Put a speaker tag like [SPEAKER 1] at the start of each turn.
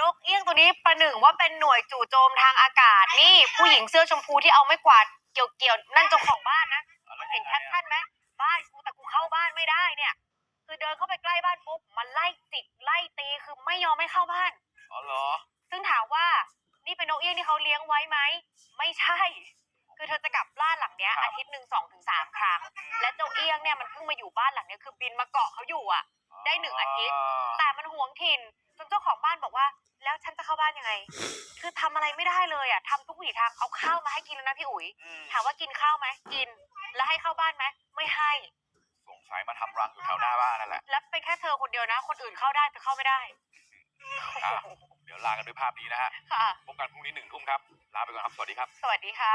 [SPEAKER 1] นกเอี้ยงตัวนี้ประหนึ่งว่าเป็นหน่วยจู่โจมทางอากาศ นี่ผู้หญิงเสื้อชมพูที่เอาไม้กวาดเกี่ยวเกี่ยวๆนั่นเจ้าของบ้านนะเห็นแคปชั่นไหมบ้านกูแต่กูเข้าบ้านไม่ได้เนี่ย คือเดินเข้าไปใกล้บ้านปุ๊บมันไล่จิกไล่ตีคือไม่ยอมให้เข้าบ้าน
[SPEAKER 2] อ๋อเหรอ
[SPEAKER 1] ซึ่งถามว่านี่เป็นนกเอี้ยงที่เขาเลี้ยงไว้ไหม ไม่ใช่ คือเธอจะกลับบ้านหลังเนี้ย
[SPEAKER 2] ครับ
[SPEAKER 1] อาทิตย์หนึ่งสองถึงสามครั้ง และเจ้าเอี้ยงเนี่ยมันเพิ่งมาอยู่บ้านหลังเนี้ยคือบินมาเกาะเขาอยู่อะ ได้หนึ่งอาทิตย์ แต่มันหวงถิ่น บ้านยังไง คือทำอะไรไม่ได้เลยอะทำทุกวิถีทางเอาข้าวมาให้กินแล้วนะพี่อุ๋ย
[SPEAKER 2] อืม
[SPEAKER 1] ถามว่ากินข้าวไหมกิน แล้วให้เข้าบ้านไหมไม่ให้
[SPEAKER 2] สงสัยมาทำรังอยู่แถวหน้าบ้านนั่นแหละ
[SPEAKER 1] แล้วเป็นแค่เธอคนเดียวนะ คนอื่นเข้าได้แต่เข้าไม่ได้
[SPEAKER 2] อะเดี๋ยวลากันด้วยภาพนี้นะฮะ
[SPEAKER 1] ค่ะ
[SPEAKER 2] พบกันพรุ่งนี้หนึ่งทุ่มครับ ลาไปก่อนครับ สวัสดีครับ
[SPEAKER 1] สวัสดีค่ะ